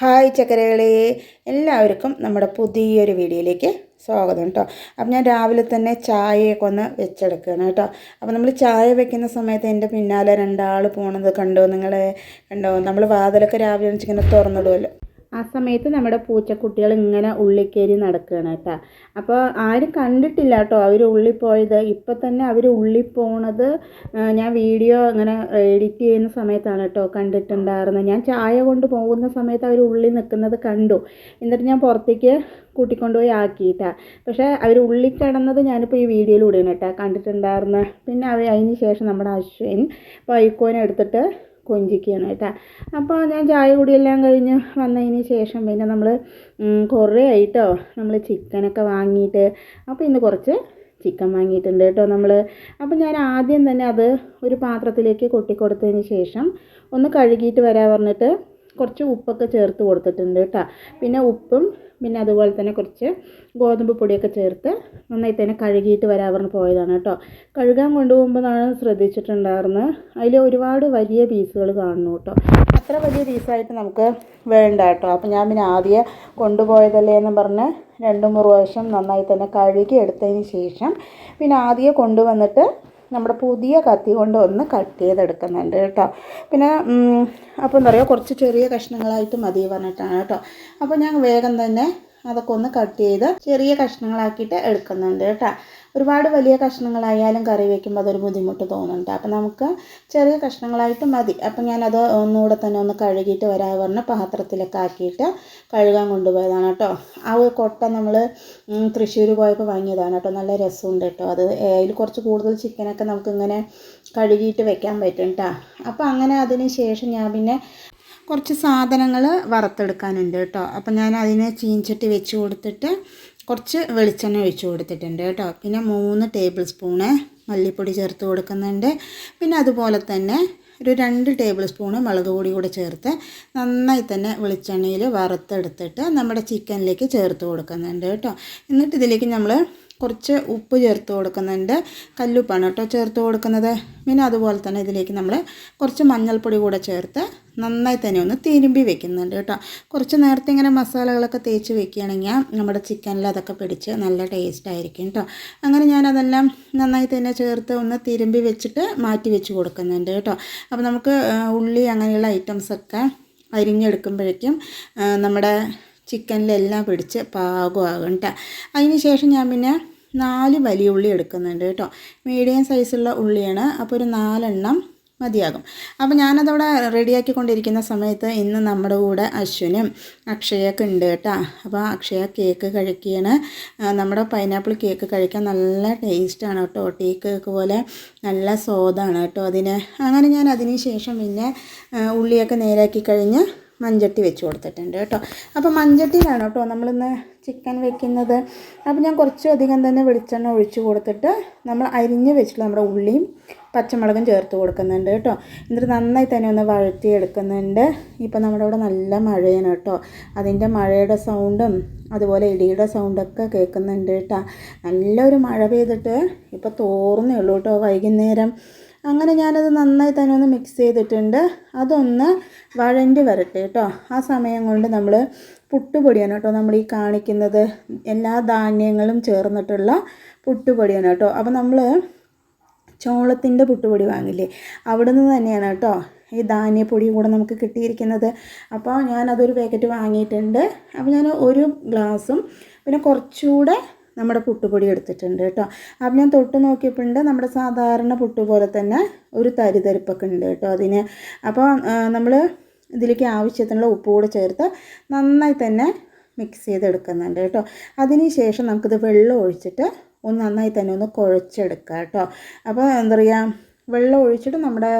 Hi ചക്കരകളെ എല്ലാവർക്കും നമ്മുടെ പുതിയൊരു വീഡിയോയിലേക്ക് സ്വാഗതം കേട്ടോ അപ്പം ഞാൻ രാവിലെ തന്നെ ചായയൊക്കെ ഒന്ന് വെച്ചെടുക്കുകയാണ് കേട്ടോ അപ്പോൾ നമ്മൾ ചായ വെക്കുന്ന സമയത്ത് എന്റെ പിന്നാലെ രണ്ടാൾ പോണത് കണ്ടോ നിങ്ങളെ? കണ്ടോ? നമ്മൾ വാതിലൊക്കെ രാവിലെ വെച്ചിങ്ങനെ തുറന്നിടുമല്ലോ ആ സമയത്ത് നമ്മുടെ പൂച്ചക്കുട്ടികൾ ഇങ്ങനെ ഉള്ളിക്കേരി നടക്കുകയാണ് കേട്ടോ. അപ്പോൾ ആരും കണ്ടിട്ടില്ല കേട്ടോ അവർ ഉള്ളിൽ പോയത്. ഇപ്പം തന്നെ അവർ ഉള്ളിൽ പോണത് ഞാൻ വീഡിയോ ഇങ്ങനെ എഡിറ്റ് ചെയ്യുന്ന സമയത്താണ് കേട്ടോ കണ്ടിട്ടുണ്ടായിരുന്നത്. ഞാൻ ചായ കൊണ്ട് പോകുന്ന സമയത്ത് അവർ ഉള്ളിൽ നിൽക്കുന്നത് കണ്ടു. എന്നിട്ട് ഞാൻ പുറത്തേക്ക് കൂട്ടിക്കൊണ്ടുപോയി ആക്കിയിട്ടാ. പക്ഷേ അവർ ഉള്ളിൽ കിടന്നത് ഞാനിപ്പോൾ ഈ വീഡിയോയിലൂടെയാണ് കേട്ടോ കണ്ടിട്ടുണ്ടായിരുന്നത്. പിന്നെ അവർ അതിന് ശേഷം നമ്മുടെ അശ്വിൻ വൈക്കോനെ എടുത്തിട്ട് കൊഞ്ചിക്കുകയാണ് കേട്ടോ. അപ്പോൾ ഞാൻ ചായ കുടിയെല്ലാം കഴിഞ്ഞ് വന്നതിന് ശേഷം പിന്നെ നമ്മൾ കുറേ ആയിട്ടോ നമ്മൾ ചിക്കനൊക്കെ വാങ്ങിയിട്ട് അപ്പോൾ ഇന്ന് കുറച്ച് ചിക്കൻ വാങ്ങിയിട്ടുണ്ട് കേട്ടോ നമ്മൾ അപ്പം ഞാൻ ആദ്യം തന്നെ അത് ഒരു പാത്രത്തിലേക്ക് കൊട്ടിക്കൊടുത്തതിന് ശേഷം ഒന്ന് കഴുകിയിട്ട് വരാൻ പറഞ്ഞിട്ട് കുറച്ച് ഉപ്പൊക്കെ ചേർത്ത് കൊടുത്തിട്ടുണ്ട് കേട്ടോ. പിന്നെ ഉപ്പും പിന്നെ അതുപോലെ തന്നെ കുറച്ച് ഗോതമ്പ് പൊടിയൊക്കെ ചേർത്ത് നന്നായി തന്നെ കഴുകിയിട്ട് പറഞ്ഞ് പോയതാണ് കേട്ടോ. കഴുകാൻ കൊണ്ടുപോകുമ്പോഴാണ് ശ്രദ്ധിച്ചിട്ടുണ്ടായിരുന്നത്. അതിൽ ഒരുപാട് വലിയ പീസുകൾ കാണുന്നു കേട്ടോ. അത്ര വലിയ പീസായിട്ട് നമുക്ക് വേണ്ട കേട്ടോ. അപ്പം ഞാൻ പിന്നെ ആദ്യം കൊണ്ടുപോയതല്ലേ എന്ന് പറഞ്ഞ് രണ്ട് മൂന്ന് പ്രാവശ്യം നന്നായി തന്നെ കഴുകി എടുത്തതിന് ശേഷം പിന്നെ ആദ്യം കൊണ്ടുവന്നിട്ട് നമ്മുടെ പുതിയ കത്തി കൊണ്ട് ഒന്ന് കട്ട് ചെയ്തെടുക്കുന്നുണ്ട് കേട്ടോ. പിന്നെ അപ്പോൾ എന്താ പറയുക കുറച്ച് ചെറിയ കഷ്ണങ്ങളായിട്ട് മതി പറഞ്ഞിട്ടാണ് കേട്ടോ. അപ്പോൾ ഞാൻ വേഗം തന്നെ അതൊക്കെ ഒന്ന് കട്ട് ചെയ്ത് ചെറിയ കഷ്ണങ്ങളാക്കിയിട്ട് എടുക്കുന്നുണ്ട് കേട്ടോ. ഒരുപാട് വലിയ കഷ്ണങ്ങളായാലും കറി വയ്ക്കുമ്പോൾ അതൊരു ബുദ്ധിമുട്ട് തോന്നുന്നുണ്ട്. അപ്പോൾ നമുക്ക് ചെറിയ കഷ്ണങ്ങളായിട്ട് മതി. അപ്പോൾ ഞാനത് ഒന്നുകൂടെ തന്നെ ഒന്ന് കഴുകിയിട്ട് വരാൻ പറഞ്ഞ് പാത്രത്തിലൊക്കെ ആക്കിയിട്ട് കഴുകാൻ കൊണ്ടുപോയതാണ് കേട്ടോ. ആ ഒരു കൊട്ട നമ്മൾ തൃശ്ശൂർ പോയപ്പോൾ വാങ്ങിയതാണ് കേട്ടോ. നല്ല രസമുണ്ട് കേട്ടോ അത്. അതിൽ കുറച്ച് കൂടുതൽ ചിക്കനൊക്കെ നമുക്കിങ്ങനെ കഴുകിയിട്ട് വെക്കാൻ പറ്റും കേട്ടോ. അപ്പോൾ അങ്ങനെ അതിന് ശേഷം ഞാൻ പിന്നെ കുറച്ച് സാധനങ്ങൾ വറുത്തെടുക്കാനുണ്ട് കേട്ടോ. അപ്പം ഞാൻ അതിനെ ചീഞ്ചട്ടി വെച്ച് കൊടുത്തിട്ട് കുറച്ച് വെളിച്ചെണ്ണ ഒഴിച്ചു കൊടുത്തിട്ടുണ്ട് കേട്ടോ. പിന്നെ മൂന്ന് ടേബിൾ സ്പൂണ് മല്ലിപ്പൊടി ചേർത്ത് കൊടുക്കുന്നുണ്ട്. പിന്നെ അതുപോലെ തന്നെ ഒരു രണ്ട് ടേബിൾ സ്പൂണ് മുളക് പൊടി കൂടെ ചേർത്ത് നന്നായി തന്നെ വെളിച്ചെണ്ണയിൽ വറുത്തെടുത്തിട്ട് നമ്മുടെ ചിക്കനിലേക്ക് ചേർത്ത് കൊടുക്കുന്നുണ്ട് കേട്ടോ. എന്നിട്ട് ഇതിലേക്ക് നമ്മൾ കുറച്ച് ഉപ്പ് ചേർത്ത് കൊടുക്കുന്നുണ്ട്. കല്ലുപ്പാണ് കേട്ടോ ചേർത്ത് കൊടുക്കുന്നത്. പിന്നെ അതുപോലെ തന്നെ ഇതിലേക്ക് നമ്മൾ കുറച്ച് മഞ്ഞൾപ്പൊടി കൂടെ ചേർത്ത് നന്നായി തന്നെ ഒന്ന് തിരുമ്പി വെക്കുന്നുണ്ട് കേട്ടോ. കുറച്ച് നേരത്തെ ഇങ്ങനെ മസാലകളൊക്കെ തേച്ച് വെക്കുകയാണെങ്കിൽ നമ്മുടെ ചിക്കനിൽ അതൊക്കെ പിടിച്ച് നല്ല ടേസ്റ്റ് ആയിരിക്കും കേട്ടോ. അങ്ങനെ ഞാനതെല്ലാം നന്നായി തന്നെ ചേർത്ത് ഒന്ന് തിരുമ്പി വെച്ചിട്ട് മാറ്റി വെച്ച് കൊടുക്കുന്നുണ്ട് കേട്ടോ. അപ്പോൾ നമുക്ക് ഉള്ളി അങ്ങനെയുള്ള ഐറ്റംസൊക്കെ അരിഞ്ഞെടുക്കുമ്പോഴേക്കും നമ്മുടെ ചിക്കനിലെല്ലാം പിടിച്ച് പാകമാകും കേട്ടോ അതിന് ശേഷം ഞാൻ പിന്നെ നാല് വലിയ ഉള്ളി എടുക്കുന്നുണ്ട് കേട്ടോ മീഡിയം സൈസുള്ള ഉള്ളിയാണ്. അപ്പോൾ ഒരു നാലെണ്ണം മതിയാകും. അപ്പോൾ ഞാനതവിടെ റെഡിയാക്കി കൊണ്ടിരിക്കുന്ന സമയത്ത് ഇന്ന് നമ്മുടെ കൂടെ അശ്വിനും അക്ഷയൊക്കെ ഉണ്ട് കേട്ടോ അപ്പോൾ അക്ഷയ കേക്ക് കഴിക്കുകയാണ് നമ്മുടെ പൈനാപ്പിൾ കേക്ക് കഴിക്കാൻ നല്ല ടേസ്റ്റാണ് കേട്ടോ ടീ കേക്ക് പോലെ നല്ല സ്വാദാണ് കേട്ടോ അതിന്. അങ്ങനെ ഞാൻ അതിന് ശേഷം പിന്നെ ഉള്ളിയൊക്കെ നേരാക്കി കഴിഞ്ഞ് മൺചട്ടി വെച്ച് കൊടുത്തിട്ടുണ്ട് കേട്ടോ. അപ്പോൾ മഞ്ചട്ടിയിലാണ് കേട്ടോ നമ്മളിന്ന് ചിക്കൻ വെക്കുന്നത്. അപ്പോൾ ഞാൻ കുറച്ചധികം തന്നെ വെളിച്ചെണ്ണ ഒഴിച്ച് കൊടുത്തിട്ട് നമ്മൾ അരിഞ്ഞ് വെച്ചിട്ട് നമ്മുടെ ഉള്ളിയും പച്ചമുളകും ചേർത്ത് കൊടുക്കുന്നുണ്ട് കേട്ടോ. എന്നിട്ട് നന്നായി തന്നെ ഒന്ന് വഴറ്റിയെടുക്കുന്നുണ്ട്. ഇപ്പോൾ നമ്മുടെ ഇവിടെ നല്ല മഴയാണ് കേട്ടോ. അതിന്റെ മഴയുടെ സൗണ്ടും അതുപോലെ ഇടിയുടെ സൗണ്ടൊക്കെ കേൾക്കുന്നുണ്ട് കേട്ടോ. നല്ലൊരു മഴ പെയ്തിട്ട് ഇപ്പോൾ തോർന്നേ ഉള്ളൂ കേട്ടോ വൈകുന്നേരം. അങ്ങനെ ഞാനത് നന്നായി തന്നെ ഒന്ന് മിക്സ് ചെയ്തിട്ടുണ്ട്. അതൊന്ന് വഴണ്ടി വരട്ടെ കേട്ടോ. ആ സമയം കൊണ്ട് നമ്മൾ പുട്ടുപൊടിയാണ് കേട്ടോ നമ്മൾ ഈ കാണിക്കുന്നത്. എല്ലാ ധാന്യങ്ങളും ചേർന്നിട്ടുള്ള പുട്ടുപൊടിയാണ് കേട്ടോ. അപ്പോൾ നമ്മൾ ചോളത്തിന്റെ പുട്ടുപൊടി വാങ്ങില്ലേ അവിടെ നിന്ന് തന്നെയാണ് കേട്ടോ ഈ ധാന്യപ്പൊടി കൂടെ നമുക്ക് കിട്ടിയിരിക്കുന്നത്. അപ്പോൾ ഞാനതൊരു പാക്കറ്റ് വാങ്ങിയിട്ടുണ്ട്. അപ്പോൾ ഞാൻ ഒരു ഗ്ലാസും പിന്നെ കുറച്ചുകൂടെ നമ്മുടെ പുട്ടുപൊടി എടുത്തിട്ടുണ്ട് കേട്ടോ. അപ്പം ഞാൻ തൊട്ട് നോക്കിയപ്പോഴുണ്ട് നമ്മുടെ സാധാരണ പുട്ട് പോലെ തന്നെ ഒരു തരിതരിപ്പൊക്കെ ഉണ്ട് കേട്ടോ അതിന്. അപ്പോൾ നമ്മൾ ഇതിലേക്ക് ആവശ്യത്തിനുള്ള ഉപ്പ് കൂടെ ചേർത്ത് നന്നായി തന്നെ മിക്സ് ചെയ്തെടുക്കുന്നുണ്ട് കേട്ടോ. അതിന് ശേഷം നമുക്കിത് വെള്ളം ഒഴിച്ചിട്ട് ഒന്ന് നന്നായി തന്നെ ഒന്ന് കുഴച്ചെടുക്കുക കേട്ടോ. അപ്പോൾ എന്താ പറയുക വെള്ളം ഒഴിച്ചിട്ട് നമ്മുടെ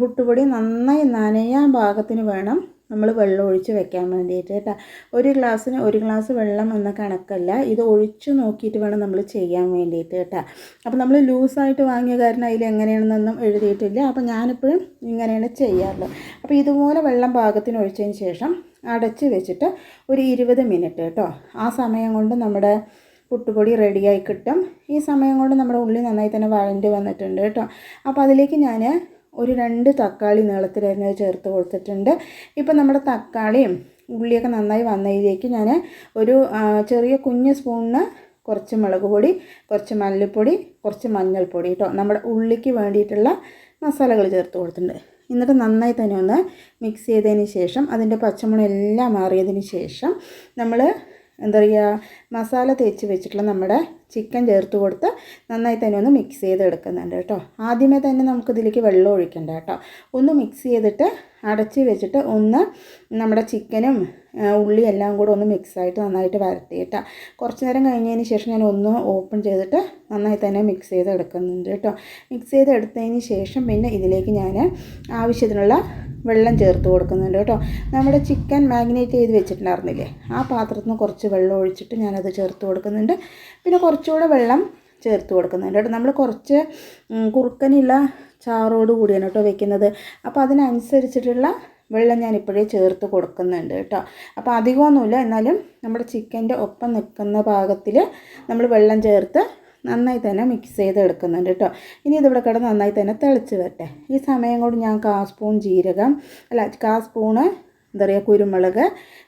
പുട്ടുപൊടി നന്നായി നനയാൻ പാകത്തിന് വേണം നമ്മൾ വെള്ളം ഒഴിച്ച് വെക്കാൻ വേണ്ടിയിട്ട് കേട്ടോ ഒരു ഗ്ലാസ്സിന് ഒരു ഗ്ലാസ് വെള്ളം എന്ന കണക്കല്ല ഇത് ഒഴിച്ച് നോക്കിയിട്ട് വേണം നമ്മൾ ചെയ്യാൻ വേണ്ടിയിട്ട് കേട്ടോ അപ്പോൾ നമ്മൾ ലൂസായിട്ട് വാങ്ങിയ കാരണം അതിൽ എങ്ങനെയാണെന്നൊന്നും എഴുതിയിട്ടില്ല. അപ്പോൾ ഞാനിപ്പോഴും ഇങ്ങനെയാണ് ചെയ്യാറുള്ളത്. അപ്പോൾ ഇതുപോലെ വെള്ളം പാകത്തിന് ഒഴിച്ചതിന് ശേഷം അടച്ച് വെച്ചിട്ട് ഒരു ഇരുപത് മിനിറ്റ് കേട്ടോ ആ സമയം കൊണ്ട് നമ്മുടെ പുട്ടുപൊടി റെഡിയായി കിട്ടും. ഈ സമയം കൊണ്ട് നമ്മുടെ ഉള്ളി നന്നായി തന്നെ വഴണ്ടി വന്നിട്ടുണ്ട് കേട്ടോ അപ്പോൾ അതിലേക്ക് ഞാൻ ഒരു രണ്ട് തക്കാളി നീളത്തിൽ തന്നെ ചേർത്ത് കൊടുത്തിട്ടുണ്ട്. ഇപ്പം നമ്മുടെ തക്കാളിയും ഉള്ളിയൊക്കെ നന്നായി വന്നതിലേക്ക് ഞാൻ ഒരു ചെറിയ കുഞ്ഞ് സ്പൂണിന് കുറച്ച് മുളക് പൊടി കുറച്ച് മല്ലിപ്പൊടി കുറച്ച് മഞ്ഞൾപ്പൊടി കേട്ടോ. നമ്മുടെ ഉള്ളിക്ക് വേണ്ടിയിട്ടുള്ള മസാലകൾ ചേർത്ത് കൊടുത്തിട്ടുണ്ട്. എന്നിട്ട് നന്നായി തന്നെ ഒന്ന് മിക്സ് ചെയ്തതിന് ശേഷം അതിന്റെ പച്ചമുളക് എല്ലാം മാറിയതിന് ശേഷം നമ്മൾ എന്താ പറയുക മസാല തേച്ച് വെച്ചിട്ടുള്ള നമ്മുടെ ചിക്കൻ ചേർത്ത് കൊടുത്ത് നന്നായി തന്നെ ഒന്ന് മിക്സ് ചെയ്ത് എടുക്കുന്നുണ്ട് കേട്ടോ. ആദ്യമേ തന്നെ നമുക്കിതിലേക്ക് വെള്ളം ഒഴിക്കണ്ട കേട്ടോ. ഒന്ന് മിക്സ് ചെയ്തിട്ട് അടച്ച് വെച്ചിട്ട് ഒന്ന് നമ്മുടെ ചിക്കനും ഉള്ളി എല്ലാം കൂടെ ഒന്ന് മിക്സായിട്ട് നന്നായിട്ട് വരട്ടി കുറച്ച് നേരം കഴിഞ്ഞതിന് ശേഷം ഞാൻ ഒന്ന് ഓപ്പൺ ചെയ്തിട്ട് നന്നായി തന്നെ മിക്സ് ചെയ്ത് എടുക്കുന്നുണ്ട് കേട്ടോ. മിക്സ് ചെയ്ത് എടുത്തതിന് ശേഷം പിന്നെ ഇതിലേക്ക് ഞാൻ ആവശ്യത്തിനുള്ള വെള്ളം ചേർത്ത് കൊടുക്കുന്നുണ്ട് കേട്ടോ. നമ്മുടെ ചിക്കൻ മാഗ്നേറ്റ് ചെയ്ത് വെച്ചിട്ടുണ്ടായിരുന്നില്ലേ? ആ പാത്രത്തിൽ നിന്ന് കുറച്ച് വെള്ളം ഒഴിച്ചിട്ട് ഞാനത് ചേർത്ത് കൊടുക്കുന്നുണ്ട്. പിന്നെ കുറച്ചുകൂടെ വെള്ളം ചേർത്ത് കൊടുക്കുന്നുണ്ട് കേട്ടോ. നമ്മൾ കുറച്ച് കുറുക്കനുള്ള ചാറോട് കൂടിയാണ് കേട്ടോ വെക്കുന്നത്. അപ്പോൾ അതിനനുസരിച്ചിട്ടുള്ള വെള്ളം ഞാൻ ഇപ്പോഴേ ചേർത്ത് കൊടുക്കുന്നുണ്ട് കേട്ടോ. അപ്പോൾ അധികമൊന്നുമില്ല എന്നാലും നമ്മുടെ ചിക്കന്റെ ഒപ്പം നിൽക്കുന്ന പാകത്തിൽ നമ്മൾ വെള്ളം ചേർത്ത് നന്നായി തന്നെ മിക്സ് ചെയ്ത് എടുക്കുന്നുണ്ട് കേട്ടോ. ഇനി ഇതിവിടെ കിടന്ന് നന്നായി തന്നെ തിളച്ച് വരട്ടെ. ഈ സമയം കൊണ്ട് ഞാൻ കാ സ്പൂൺ ജീരകം അല്ല കാ സ്പൂണ് എന്താ പറയുക കുരുമുളക്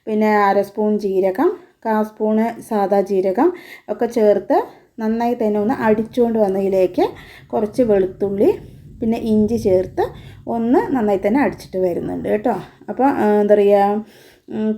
പിന്നെ അര സ്പൂൺ ജീരകം കാ സ്പൂണ് സാദാ ജീരകം ഒക്കെ ചേർത്ത് നന്നായി തന്നെ ഒന്ന് അടിച്ചുകൊണ്ട് വന്നതിലേക്ക് കുറച്ച് വെളുത്തുള്ളി പിന്നെ ഇഞ്ചി ചേർത്ത് ഒന്ന് നന്നായി തന്നെ അടിച്ചിട്ട് വരുന്നുണ്ട് കേട്ടോ. അപ്പോൾ എന്താ പറയുക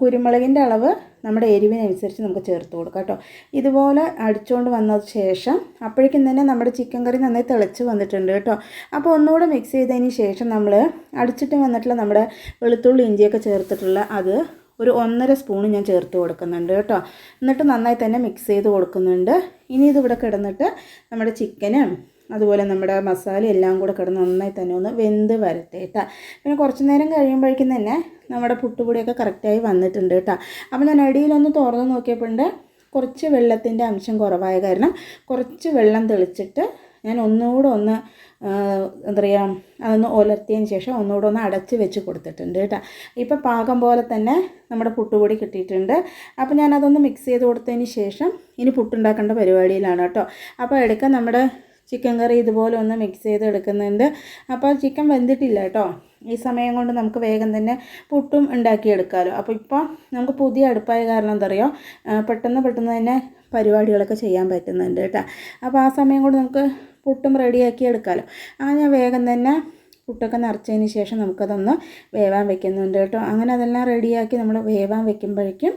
കുരുമുളകിന്റെ അളവ് നമ്മുടെ എരിവിനനുസരിച്ച് നമുക്ക് ചേർത്ത് കൊടുക്കാം കേട്ടോ. ഇതുപോലെ അടിച്ചുകൊണ്ട് വന്നത് ശേഷം അപ്പോഴേക്കും തന്നെ നമ്മുടെ ചിക്കൻ കറി നന്നായി തിളച്ച് വന്നിട്ടുണ്ട് കേട്ടോ. അപ്പോൾ ഒന്നുകൂടെ മിക്സ് ചെയ്തതിന് ശേഷം നമ്മൾ അടിച്ചിട്ട് വന്നിട്ടുള്ള നമ്മുടെ വെളുത്തുള്ളി ഇഞ്ചിയൊക്കെ ചേർത്തിട്ടുള്ള അത് ഒരു ഒന്നര സ്പൂൺ ഞാൻ ചേർത്ത് കൊടുക്കുന്നുണ്ട് കേട്ടോ. എന്നിട്ട് നന്നായി തന്നെ മിക്സ് ചെയ്ത് കൊടുക്കുന്നുണ്ട്. ഇനി ഇതിവിടെ കിടന്നിട്ട് നമ്മുടെ ചിക്കനും അതുപോലെ നമ്മുടെ മസാല എല്ലാം കൂടെ കിടന്ന് നന്നായി തന്നെ ഒന്ന് വെന്ത് വരട്ടെ കേട്ടോ പിന്നെ കുറച്ച് നേരം കഴിയുമ്പോഴേക്കും തന്നെ നമ്മുടെ പുട്ടുപൊടിയൊക്കെ കറക്റ്റായി വന്നിട്ടുണ്ട് കേട്ടോ അപ്പോൾ ഞാൻ അടിയിലൊന്ന് തുറന്ന് നോക്കിയപ്പോണ്ട് കുറച്ച് വെള്ളത്തിന്റെ അംശം കുറവായ കാരണം കുറച്ച് വെള്ളം തെളിച്ചിട്ട് ഞാൻ ഒന്നുകൂടെ ഒന്ന് എന്താ പറയുക അതൊന്ന് ഉലർത്തിയതിന് ശേഷം ഒന്നുകൂടെ ഒന്ന് അടച്ച് വെച്ച് കൊടുത്തിട്ടുണ്ട് കേട്ടോ ഇപ്പം പാകം പോലെ തന്നെ നമ്മുടെ പുട്ടുപൊടി കിട്ടിയിട്ടുണ്ട്. അപ്പോൾ ഞാനതൊന്ന് മിക്സ് ചെയ്ത് കൊടുത്തതിന് ശേഷം ഇനി പുട്ടുണ്ടാക്കേണ്ട പരിപാടിയിലാണ് കേട്ടോ അപ്പോൾ എടുക്കാൻ നമ്മുടെ ചിക്കൻ കറി ഇതുപോലെ ഒന്ന് മിക്സ് ചെയ്ത് എടുക്കുന്നുണ്ട് അപ്പോൾ ചിക്കൻ വെന്തിട്ടില്ല കേട്ടോ. ഈ സമയം കൊണ്ട് നമുക്ക് വേഗം തന്നെ പുട്ടും ഉണ്ടാക്കിയെടുക്കാമല്ലോ അപ്പോൾ ഇപ്പോൾ നമുക്ക് പുതിയ അടുപ്പായ കാരണം എന്താ പറയുക പെട്ടെന്ന് പെട്ടെന്ന് തന്നെ പരിപാടികളൊക്കെ ചെയ്യാൻ പറ്റുന്നുണ്ട് കേട്ടോ. അപ്പോൾ ആ സമയം കൊണ്ട് നമുക്ക് പുട്ടും റെഡിയാക്കി എടുക്കാമല്ലോ ആ ഞാൻ വേഗം തന്നെ പുട്ടൊക്കെ നിറച്ചതിന് ശേഷം നമുക്കതൊന്ന് വേവാൻ വെക്കുന്നുണ്ട് കേട്ടോ. അങ്ങനെ അതെല്ലാം റെഡിയാക്കി നമ്മൾ വേവാൻ വെക്കുമ്പോഴേക്കും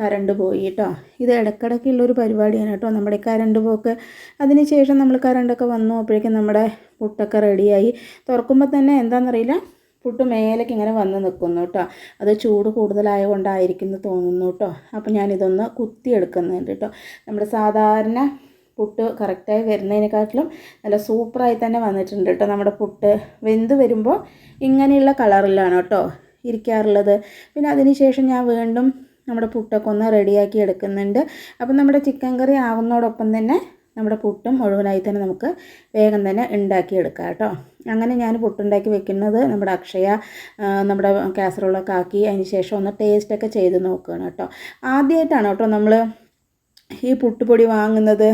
കറണ്ട് പോയി കേട്ടോ. ഇത് ഇടയ്ക്കിടയ്ക്കുള്ളൊരു പരിപാടിയാണ് കേട്ടോ. നമ്മുടെ കറണ്ട് പോക്ക് അതിന് ശേഷം നമ്മൾ കറണ്ടൊക്കെ വന്നു അപ്പോഴേക്കും നമ്മുടെ പുട്ടൊക്കെ റെഡിയായി. തുറക്കുമ്പോൾ തന്നെ എന്താണെന്നറിയില്ല പുട്ട് മേലേക്ക് ഇങ്ങനെ വന്ന് നിൽക്കുന്നു കേട്ടോ. അത് ചൂട് കൂടുതലായ കൊണ്ടായിരിക്കും എന്ന് തോന്നുന്നു കേട്ടോ. അപ്പോൾ ഞാനിതൊന്ന് കുത്തിയെടുക്കുന്നുണ്ട് കേട്ടോ. നമ്മുടെ സാധാരണ പുട്ട് കറക്റ്റായി വരുന്നതിനെക്കാട്ടിലും നല്ല സൂപ്പറായി തന്നെ വന്നിട്ടുണ്ട് കേട്ടോ. നമ്മുടെ പുട്ട് വെന്ത് വരുമ്പോൾ ഇങ്ങനെയുള്ള കളറിലാണ് കേട്ടോ ഇരിക്കാറുള്ളത്. പിന്നെ അതിന് ശേഷം ഞാൻ വീണ്ടും നമ്മുടെ പുട്ടൊക്കെ ഒന്ന് റെഡിയാക്കി എടുക്കുന്നുണ്ട്. അപ്പം നമ്മുടെ ചിക്കൻ കറി ആവുന്നതോടൊപ്പം തന്നെ നമ്മുടെ പുട്ടും മുഴുവനായി തന്നെ നമുക്ക് വേഗം തന്നെ ഉണ്ടാക്കിയെടുക്കാം കേട്ടോ. അങ്ങനെ ഞാൻ പുട്ടുണ്ടാക്കി വെക്കുന്നത് നമ്മുടെ അക്ഷയ നമ്മുടെ കാസറോളൊക്കെ ആക്കി അതിന് ശേഷം ഒന്ന് ടേസ്റ്റൊക്കെ ചെയ്ത് നോക്കുകയാണ് കേട്ടോ. ആദ്യമായിട്ടാണ് കേട്ടോ നമ്മൾ ഈ പുട്ടുപൊടി വാങ്ങുന്നത്.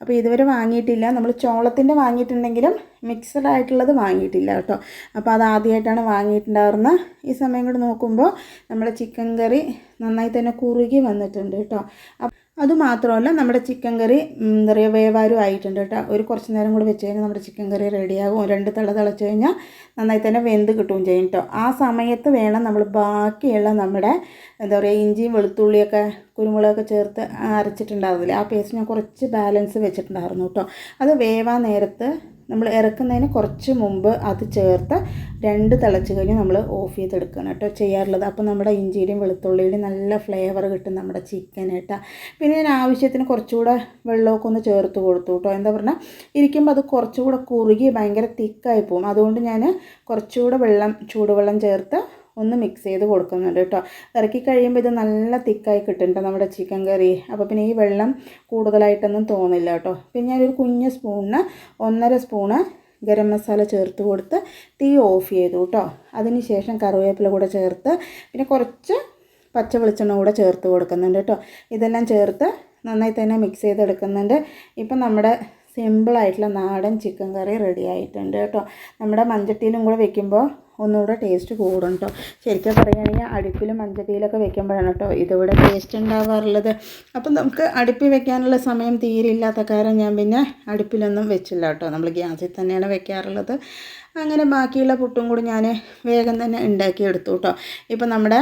അപ്പോൾ ഇതുവരെ വാങ്ങിയിട്ടില്ല. നമ്മൾ ചോളത്തിന്റെ വാങ്ങിയിട്ടുണ്ടെങ്കിലും മിക്സഡ് ആയിട്ടുള്ളത് വാങ്ങിയിട്ടില്ല കേട്ടോ. അപ്പോൾ അത് ആദ്യമായിട്ടാണ് വാങ്ങിയിട്ടുണ്ടായിരുന്നത് ഈ സമയം കൂടെ നോക്കുമ്പോൾ നമ്മുടെ ചിക്കൻ കറി നന്നായി തന്നെ കുറുകി വന്നിട്ടുണ്ട് കേട്ടോ. അതുമാത്രമല്ല നമ്മുടെ ചിക്കൻ കറി എന്താ പറയുക വേവാരും ആയിട്ടുണ്ട് കേട്ടോ. ഒരു കുറച്ച് നേരം കൂടി വെച്ച് കഴിഞ്ഞാൽ നമ്മുടെ ചിക്കൻ കറി റെഡിയാകും. രണ്ട് തിള തിളച്ച് കഴിഞ്ഞാൽ നന്നായി തന്നെ വെന്ത് കിട്ടുകയും ചെയ്യും കേട്ടോ. ആ സമയത്ത് വേണം നമ്മൾ ബാക്കിയുള്ള നമ്മുടെ എന്താ പറയുക ഇഞ്ചിയും വെളുത്തുള്ളിയൊക്കെ കുരുമുളകൊക്കെ ചേർത്ത് അരച്ചിട്ടുണ്ടാവില്ലേ ആ പേസ്റ്റ് ഞാൻ കുറച്ച് ബാലൻസ് വെച്ചിട്ടുണ്ടായിരുന്നു കേട്ടോ. അത് വേവാൻ നേരത്ത് നമ്മൾ ഇറക്കുന്നതിന് കുറച്ച് മുമ്പ് അത് ചേർത്ത് രണ്ട് തിളച്ച് കഴിഞ്ഞ് നമ്മൾ ഓഫ് ചെയ്തെടുക്കണം കേട്ടോ ചെയ്യാറുള്ളത്. അപ്പോൾ നമ്മുടെ ഇഞ്ചിയുടെയും വെളുത്തുള്ളിയുടെയും നല്ല ഫ്ലേവർ കിട്ടും നമ്മുടെ ചിക്കൻ കേട്ടോ പിന്നെ ഞാൻ ആവശ്യത്തിന് കുറച്ചുകൂടെ വെള്ളമൊക്കെ ഒന്ന് ചേർത്ത് കൊടുത്തു കേട്ടോ. എന്താ പറഞ്ഞാൽ ഇരിക്കുമ്പോൾ അത് കുറച്ചുകൂടെ കുറുകി ഭയങ്കര തിക്കായി പോകും. അതുകൊണ്ട് ഞാൻ കുറച്ചുകൂടെ വെള്ളം ചൂടുവെള്ളം ചേർത്ത് ഒന്ന് മിക്സ് ചെയ്ത് കൊടുക്കുന്നുണ്ട് കേട്ടോ. ഇറക്കി കഴിയുമ്പോൾ ഇത് നല്ല തിക്കായി കിട്ടുന്നുണ്ട് നമ്മുടെ ചിക്കൻ കറി അപ്പോൾ പിന്നെ ഈ വെള്ളം കൂടുതലായിട്ടൊന്നും തോന്നില്ല കേട്ടോ പിന്നെ ഞാനൊരു കുഞ്ഞ് സ്പൂണിന് ഒന്നര സ്പൂണ് ഗരം മസാല ചേർത്ത് കൊടുത്ത് തീ ഓഫ് ചെയ്തു കേട്ടോ അതിന് ശേഷം കറിവേപ്പില കൂടെ ചേർത്ത് പിന്നെ കുറച്ച് പച്ച വെളിച്ചെണ്ണ കൂടെ ചേർത്ത് കൊടുക്കുന്നുണ്ട് കേട്ടോ ഇതെല്ലാം ചേർത്ത് നന്നായി തന്നെ മിക്സ് ചെയ്തെടുക്കുന്നുണ്ട്. ഇപ്പം നമ്മുടെ സിമ്പിളായിട്ടുള്ള നാടൻ ചിക്കൻ കറി റെഡി ആയിട്ടുണ്ട് കേട്ടോ. നമ്മുടെ മഞ്ചട്ടിയിലും കൂടെ വെക്കുമ്പോൾ ഒന്നുകൂടെ ടേസ്റ്റ് കൂടും കേട്ടോ. ശരിക്കും പറയുകയാണെങ്കിൽ അടുപ്പിലും മഞ്ചട്ടിയിലൊക്കെ വെക്കുമ്പോഴാണ് കേട്ടോ ഇതിവിടെ ടേസ്റ്റ് ഉണ്ടാവാറുള്ളത്. അപ്പം നമുക്ക് അടുപ്പിൽ വെക്കാനുള്ള സമയം തീരെ ഇല്ലാത്ത കാരണം ഞാൻ പിന്നെ അടുപ്പിലൊന്നും വെച്ചില്ല കേട്ടോ. നമ്മൾ ഗ്യാസിൽ തന്നെയാണ് വെക്കാറുള്ളത്. അങ്ങനെ ബാക്കിയുള്ള പുട്ടും കൂടി ഞാൻ വേഗം തന്നെ ഉണ്ടാക്കിയെടുത്തു കേട്ടോ. ഇപ്പം നമ്മുടെ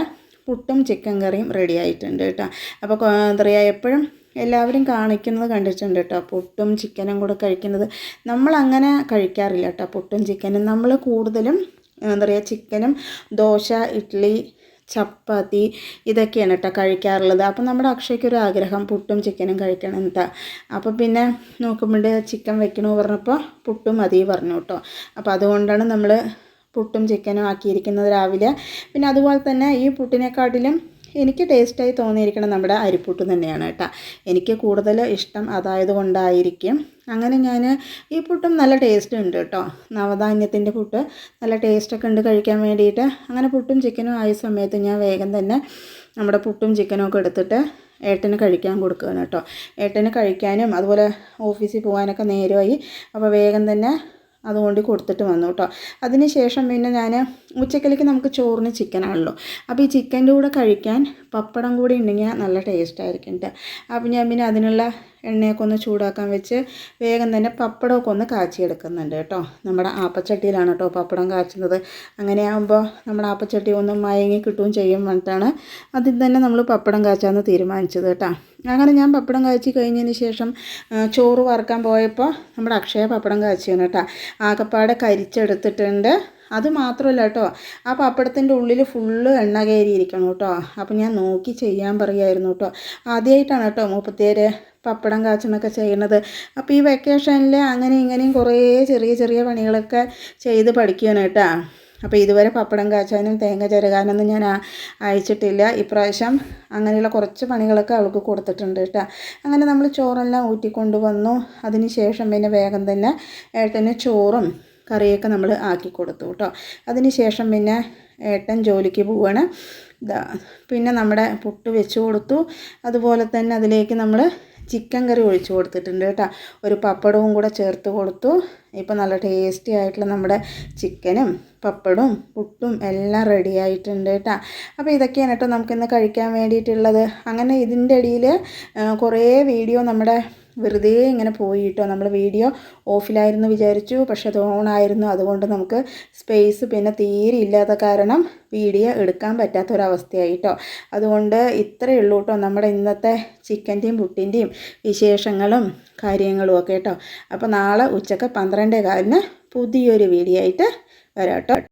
പുട്ടും ചിക്കൻ കറിയും റെഡി ആയിട്ടുണ്ട് കേട്ടോ. അപ്പോൾ എന്താ പറയുക എപ്പോഴും എല്ലാവരും കാണിക്കുന്നത് കണ്ടിട്ടുണ്ട് കേട്ടോ. പുട്ടും ചിക്കനും കൂടെ കഴിക്കുന്നത്. നമ്മൾ അങ്ങനെ കഴിക്കാറില്ല കേട്ടോ പുട്ടും ചിക്കനും. നമ്മൾ കൂടുതലും എന്താ പറയുക ചിക്കനും ദോശ ഇഡ്ഡലി ചപ്പാത്തി ഇതൊക്കെയാണ് കേട്ടോ കഴിക്കാറുള്ളത്. അപ്പം നമ്മുടെ അക്ഷയ്ക്ക് ഒരു ആഗ്രഹം പുട്ടും ചിക്കനും കഴിക്കണം എന്താ അപ്പോൾ പിന്നെ നോക്കുമ്പോൾ ചിക്കൻ വെക്കണമെന്ന് പറഞ്ഞപ്പോൾ പുട്ടും മതി പറഞ്ഞു കേട്ടോ. അപ്പോൾ അതുകൊണ്ടാണ് നമ്മൾ പുട്ടും ചിക്കനും ആക്കിയിരിക്കുന്നത് രാവിലെ. പിന്നെ അതുപോലെ തന്നെ ഈ പുട്ടിനെക്കാട്ടിലും എനിക്ക് ടേസ്റ്റായി തോന്നിയിരിക്കണം നമ്മുടെ അരിപ്പൂട്ട് തന്നെയാണ് കേട്ടോ. എനിക്ക് കൂടുതൽ ഇഷ്ടം അതായത് കൊണ്ടായിരിക്കും. അങ്ങനെ ഞാൻ ഈ പുട്ടും നല്ല ടേസ്റ്റ് ഉണ്ട് കേട്ടോ. നവധാന്യത്തിന്റെ പുട്ട് നല്ല ടേസ്റ്റൊക്കെ ഉണ്ട് കഴിക്കാൻ വേണ്ടിയിട്ട്. അങ്ങനെ പുട്ടും ചിക്കനും ആയ സമയത്ത് ഞാൻ വേഗം തന്നെ നമ്മുടെ പുട്ടും ചിക്കനും ഒക്കെ എടുത്തിട്ട് ഏട്ടന് കഴിക്കാൻ കൊടുക്കുകയാണ് കേട്ടോ. ഏട്ടന് കഴിക്കാനും അതുപോലെ ഓഫീസിൽ പോകാനൊക്കെ നേരമായി. അപ്പോൾ വേഗം തന്നെ അതുകൊണ്ട് കൊടുത്തിട്ട് വന്നു കേട്ടോ. അതിന് ശേഷം പിന്നെ ഞാൻ ഉച്ചക്കലേക്ക് നമുക്ക് ചോറിന് ചിക്കനാണല്ലോ അപ്പോൾ ഈ ചിക്കന്റെ കൂടെ കഴിക്കാൻ പപ്പടം കൂടി ഉണ്ടെങ്കിൽ നല്ല ടേസ്റ്റ് ആയിരിക്കും കേട്ടോ അപ്പോൾ ഞാൻ പിന്നെ അതിനുള്ള എണ്ണയൊക്കെ ഒന്ന് ചൂടാക്കാൻ വെച്ച് വേഗം തന്നെ പപ്പടമൊക്കെ ഒന്ന് കാച്ചിയെടുക്കുന്നുണ്ട് കേട്ടോ. നമ്മുടെ ആപ്പച്ചട്ടിയിലാണ് കേട്ടോ പപ്പടം കാച്ചുന്നത്. അങ്ങനെ ആകുമ്പോൾ നമ്മുടെ ആപ്പച്ചട്ടി ഒന്ന് മയങ്ങി കിട്ടുകയും ചെയ്യും പറഞ്ഞിട്ടാണ് അതിൽ തന്നെ നമ്മൾ പപ്പടം കാച്ചാന്ന് തീരുമാനിച്ചത് കേട്ടോ. അങ്ങനെ ഞാൻ പപ്പടം കാച്ചി കഴിഞ്ഞതിന് ശേഷം ചോറ് വറുക്കാൻ പോയപ്പോൾ നമ്മുടെ അക്ഷയ പപ്പടം കാച്ചിയാണ് കേട്ടോ. ആകപ്പാടെ കരിച്ചെടുത്തിട്ടുണ്ട്. അത് മാത്രമല്ല കേട്ടോ. ആ പപ്പടത്തിന്റെ ഉള്ളിൽ ഫുള്ള് എണ്ണ കയറിയിരിക്കണം കേട്ടോ. അപ്പം ഞാൻ നോക്കി ചെയ്യാൻ പറയുമായിരുന്നു കേട്ടോ. ആദ്യമായിട്ടാണ് കേട്ടോ മുപ്പത്തിയേര് പപ്പടം കാച്ചണൊക്കെ ചെയ്യണത്. അപ്പോൾ ഈ വെക്കേഷനിൽ അങ്ങനെ ഇങ്ങനെയും കുറേ ചെറിയ ചെറിയ പണികളൊക്കെ ചെയ്ത് പഠിക്കുകയാണ് കേട്ടോ. അപ്പോൾ ഇതുവരെ പപ്പടം കാച്ചാനും തേങ്ങ ചിരകാനൊന്നും ഞാൻ അയച്ചിട്ടില്ല. ഇപ്രാവശ്യം അങ്ങനെയുള്ള കുറച്ച് പണികളൊക്കെ അവൾക്ക് കൊടുത്തിട്ടുണ്ട് കേട്ടോ. അങ്ങനെ നമ്മൾ ചോറെല്ലാം ഊറ്റിക്കൊണ്ട് വന്നു അതിന് ശേഷം പിന്നെ വേഗം തന്നെ ഏട്ടന് ചോറും കറിയൊക്കെ നമ്മൾ ആക്കി കൊടുത്തു കേട്ടോ. അതിന് ശേഷം പിന്നെ ഏട്ടൻ ജോലിക്ക് പോവുകയാണ് പിന്നെ നമ്മുടെ പുട്ട് വെച്ച് കൊടുത്തു. അതുപോലെ തന്നെ അതിലേക്ക് നമ്മൾ ചിക്കൻ കറി ഒഴിച്ച് കൊടുത്തിട്ടുണ്ട് കേട്ടോ. ഒരു പപ്പടവും കൂടെ ചേർത്ത് കൊടുത്തു. ഇപ്പോൾ നല്ല ടേസ്റ്റി ആയിട്ടുള്ള നമ്മുടെ ചിക്കനും പപ്പടവും പുട്ടും എല്ലാം റെഡി ആയിട്ടുണ്ട് കേട്ടോ. അപ്പോൾ ഇതൊക്കെയാണ് കേട്ടോ നമുക്കിന്ന് കഴിക്കാൻ വേണ്ടിയിട്ടുള്ളത്. അങ്ങനെ ഇതിന്റെ ഇടയിൽ കുറേ വീഡിയോ നമ്മുടെ വെറുതെ ഇങ്ങനെ പോയി കേട്ടോ നമ്മൾ വീഡിയോ ഓഫിലായിരുന്നു വിചാരിച്ചു പക്ഷെ അത് ഓണായിരുന്നു. അതുകൊണ്ട് നമുക്ക് സ്പേസ് പിന്നെ തീരെ ഇല്ലാത്ത കാരണം വീഡിയോ എടുക്കാൻ പറ്റാത്തൊരവസ്ഥയായി കേട്ടോ അതുകൊണ്ട് ഇത്രയേ ഉള്ളൂ കേട്ടോ നമ്മുടെ ഇന്നത്തെ ചിക്കന്റെയും പുട്ടിന്റെയും വിശേഷങ്ങളും കാര്യങ്ങളും ഒക്കെ കേട്ടോ. അപ്പോൾ നാളെ ഉച്ചയ്ക്ക് പന്ത്രണ്ടേ കാലിന് പുതിയൊരു വീഡിയോ ആയിട്ട് വരാം കേട്ടോ.